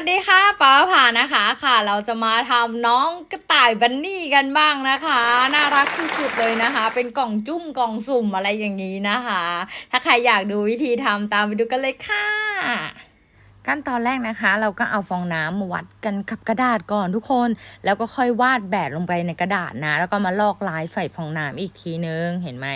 วัสดีค่ะป้าผ่านะคะค่ะ เราจะมาทำน้องกระต่ายบันนี่กันบ้างนะคะ น่ารักสุดๆเลยนะคะ เป็นกล่องจุ้มกล่องสุ่มอะไรอย่างนี้นะคะ ถ้าใครอยากดูวิธีทำตามไปดูกันเลยค่ะ ขั้นตอนแรกนะคะ เราก็เอาฟองน้ำมาวัดกันกับกระดาษก่อนทุกคน แล้วก็ค่อยวาดแบบลงไปในกระดาษนะ แล้วก็มาลอกลายใส่ฟองน้ำอีกทีนึงเห็นไหม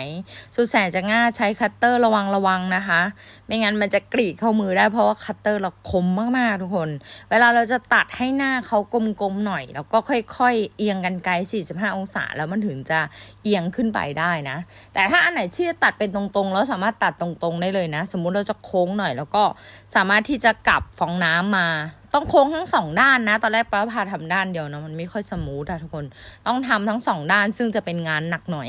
สุดแสนจะง่ายใช้คัตเตอร์ระวังระวังนะคะ ไม่งั้นมันจะกรีดเข้ามือได้เพราะว่าคัตเตอร์เราคมมากๆทุกคน เวลาเราจะตัดให้หน้าเขากลมๆหน่อย แล้วก็ค่อยๆ เอียงกันไกล 45 องศา แล้วมันถึงจะเอียงขึ้นไปได้นะ แต่ถ้าอันไหนที่จะตัดเป็นตรงๆ แล้วสามารถตัดตรงๆได้เลยนะ สมมุติเราจะโค้งหน่อย แล้วก็สามารถที่จะกลับฟองน้ำมา ต้องโค้งทั้งสองด้านนะ ตอนแรกป้าพาทำด้านเดียวนะมันไม่ค่อยสมูทอะทุกคนต้องทำทั้งสองด้านซึ่งจะเป็นงานหนักหน่อย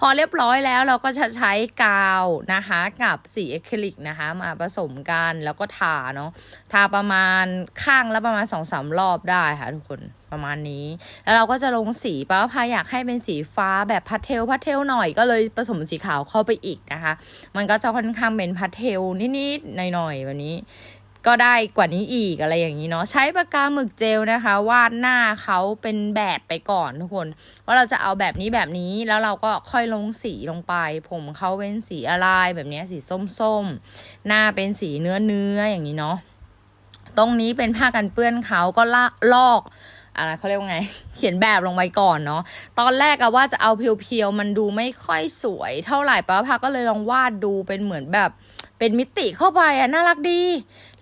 พอเรียบร้อยแล้วเราก็จะใช้กาวนะคะ กับสีอะคริลิกนะคะ มาผสมกันแล้วก็ทาเนาะทาประมาณข้างละประมาณสองสามรอบได้ค่ะทุกคนประมาณนี้ แล้วเราก็จะลงสีป้าพาอยากให้เป็นสีฟ้าแบบพาสเทลพาสเทลหน่อยก็เลยผสมสีขาวเข้าไปอีกนะคะ มันก็จะค่อนข้างเป็นพาสเทลนิดๆหน่อยๆแบบนี้ ก็ได้กว่านี้อีกอะไรอย่างนี้เนาะใช้ปากกาหมึกเจลนะคะ วาดหน้าเขาเป็นแบบไปก่อนทุกคน ว่าเราจะเอาแบบนี้แบบนี้แล้วเราก็ค่อยลงสีลงไป ผมเขาเป็นสีอะไรแบบนี้สีส้มๆ หน้าเป็นสีเนื้อเนื้ออย่างนี้เนาะตรงนี้เป็นผ้ากันเปื้อนเขาก็ลาลอกอะไรเขาเรียกว่าไง เขียนแบบลงไปก่อนเนาะ ตอนแรกอะว่าจะเอาเพียวๆ มันดูไม่ค่อยสวย เท่าไหร่ป้าพาก็เลยลองวาดดูเป็นเหมือนแบบ เป็นมิติเข้าไปอะน่ารักดี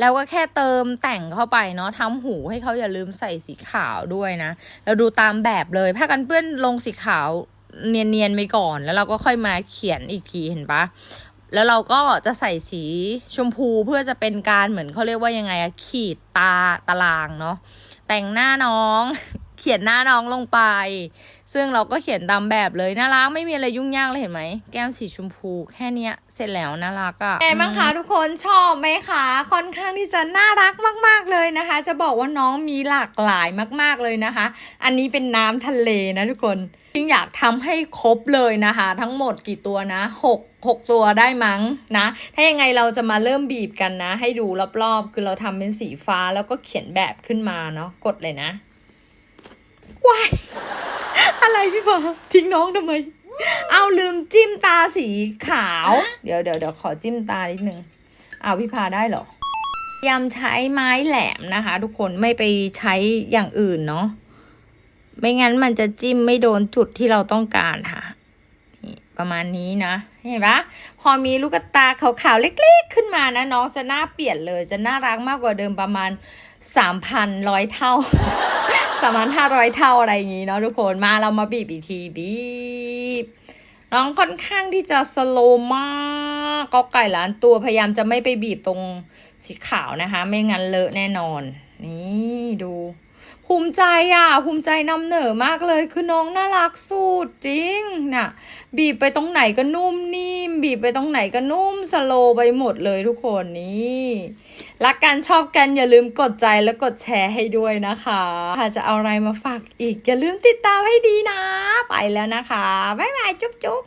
แล้วก็แค่เติมแต่งเข้าไปเนาะทำหูให้เขาอย่าลืมใส่สีขาวด้วยนะ เราดูตามแบบเลยผ้ากันเปื้อนลงสีขาวเนียนๆไปก่อน แล้วเราก็ค่อยมาเขียนอีกทีเห็นปะแล้วเราก็จะใส่สีชมพูเพื่อจะเป็นการเหมือนเขาเรียกว่ายังไงอะขีดตาตารางเนาะแต่งหน้าน้อง เขียนหน้าน้องลงไป ซึ่งเราก็เขียนตามแบบเลยน่ารักไม่มีอะไรยุ่งยากเลยเห็นไหม แก้มสีชมพูแค่เนี้ยเสร็จแล้วน่ารักอะ่ะไงบ้างคะทุกคนชอบไหมคะ ค่อนข้างที่จะน่ารักมาก ๆเลยนะคะ จะบอกว่าน้องมีหลากหลายมาก ๆเลยนะคะ อันนี้เป็นน้ำทะเลนะทุกคนจริงอยากทำให้ครบเลยนะคะ ทั้งหมดกี่ตัวนะหกหกตัวได้มั้งนะ ถ้ายังไงเราจะมาเริ่มบีบกันนะ ให้ดูรอบๆ คือเราทำเป็นสีฟ้าแล้วก็เขียนแบบขึ้นมาเนาะกดเลยนะ ว้ายอะไรพี่ฟ้าทิ้งน้องทำไม เอาลืมจิ้มตาสีขาว เดี๋ยวเดี๋ยวเดี๋ยวขอจิ้มตานิดนึงเอาพี่พาได้เหรอพยายามใช้ไม้แหลมนะคะ ทุกคนไม่ไปใช้อย่างอื่นเนาะไม่งั้นมันจะจิ้มไม่โดนจุดที่เราต้องการค่ะนี่ประมาณนี้นะเห็นปะพอมีลูกตาขาวๆเล็กๆ ขึ้นมานะน้องจะหน้าเปลี่ยนเลย จะน่ารักมากกว่าเดิมประมาณสามพันร้อยเท่า ประมาณห้าร้อยเท่าอะไรอย่างงี้เนาะทุกคนมาเรามาบีบอีกทีบีบน้องค่อนข้างที่จะสโลมากก็ไก่ล้านตัวพยายามจะไม่ไปบีบตรงสีขาวนะคะ ไม่งั้นเลอะแน่นอน นี่ดู ภูมิใจอะภูมิใจนำเหนอมากเลยคือน้องน่ารักสุดจริงน่ะ บีบไปตรงไหนก็นุ่มนิ่ม บีบไปตรงไหนก็นุ่มสโลไปหมดเลยทุกคนนี่รักกันชอบกันอย่าลืมกดใจและกดแชร์ให้ด้วยนะคะถ้าจะเอาอะไรมาฝากอีก อย่าลืมติดตามให้ดีนะ ไปแล้วนะคะ บ๊ายบาย จุ๊บจุ๊บ